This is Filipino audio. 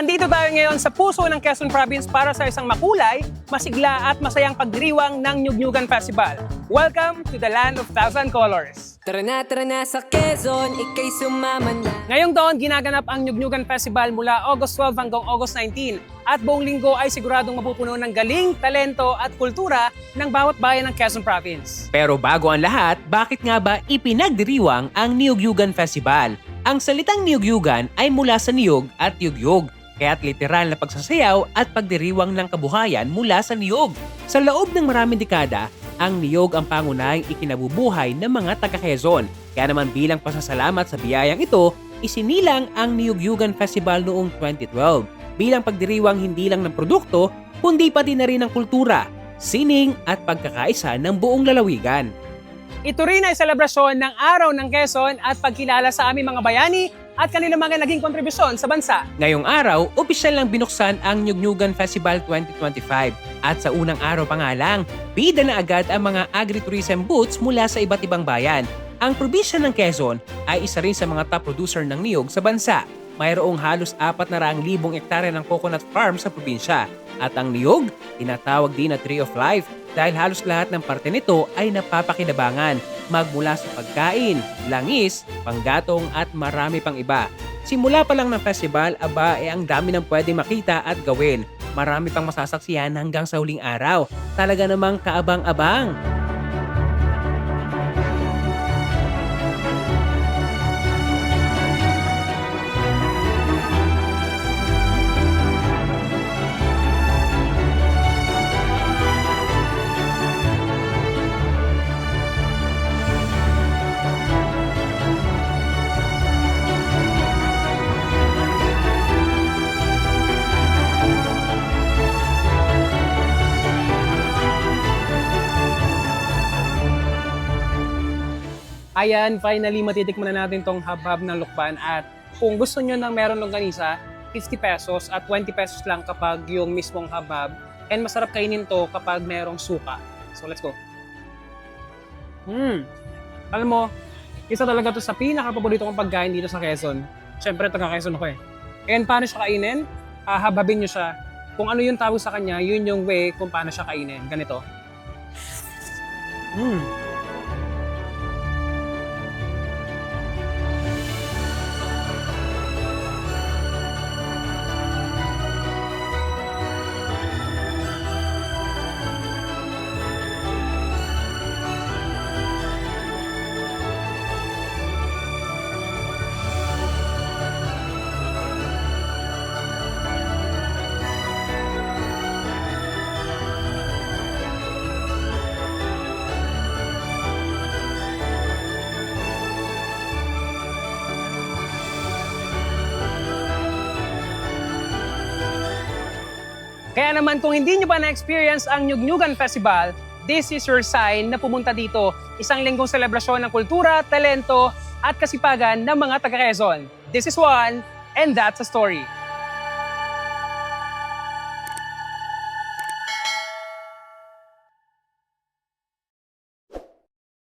Andito tayo ngayon sa puso ng Quezon Province para sa isang makulay, masigla at masayang pagdiriwang ng Nyugnyugan Festival. Welcome to the land of thousand colors. Tara na, tara na sa Quezon, ikay sumama na. Ngayong taon, ginaganap ang Nyugnyugan Festival mula August 12 hanggang August 19 at buong linggo ay siguradong mapupuno ng galing, talento at kultura ng bawat bayan ng Quezon Province. Pero bago ang lahat, bakit nga ba ipinagdiriwang ang Niyugyugan Festival? Ang salitang Niyugyugan ay mula sa niyog at yugyug, kaya't literal na pagsasayaw at pagdiriwang ng kabuhayan mula sa niyog. Sa loob ng maraming dekada, ang niyog ang pangunahing ikinabubuhay ng mga taga-Quezon. Kaya naman bilang pasasalamat sa biyayang ito, isinilang ang Niyugyugan Festival noong 2012 bilang pagdiriwang hindi lang ng produkto, kundi pati na rin ng kultura, sining at pagkakaisa ng buong lalawigan. Ito rin ay selebrasyon ng Araw ng Quezon at pagkilala sa aming mga bayani at kanilang mga naging kontribusyon sa bansa. Ngayong araw, opisyal lang binuksan ang Nyugnyugan Festival 2025 at sa unang araw pa nga lang, bida na agad ang mga agritourism booths mula sa iba't ibang bayan. Ang probinsya ng Quezon ay isa rin sa mga top producer ng niyog sa bansa. Mayroong halos 400,000 ektarya ng coconut farm sa probinsya. At ang niyog, tinatawag din na Tree of Life dahil halos lahat ng parte nito ay napapakinabangan magmula sa pagkain, langis, panggatong at marami pang iba. Simula pa lang ng festival, aba eh ang dami ng pwede makita at gawin. Marami pang masasaksiyan hanggang sa huling araw. Talaga namang kaabang-abang. Ayan, finally matitikman na natin tong habhab ng lukban at kung gusto nyo ng meron longganisa, 50 pesos at 20 pesos lang kapag yung mismong habhab. And masarap kainin to kapag merong suka. So let's go. Hmm. Alam mo, isa talaga to sa pinaka-paborito kong pagkain dito sa Quezon. Siyempre, taga Quezon ako eh. And paano siya kainin? Ah, hababin nyo siya. Kung ano yung tawag sa kanya, yun yung way kung paano siya kainin. Ganito. Hmm. Kaya naman kung hindi nyo pa na-experience ang Nyugnyugan Festival, this is your sign na pumunta dito. Isang linggong selebrasyon ng kultura, talento, at kasipagan ng mga taga-Quezon. This is one, and that's a story.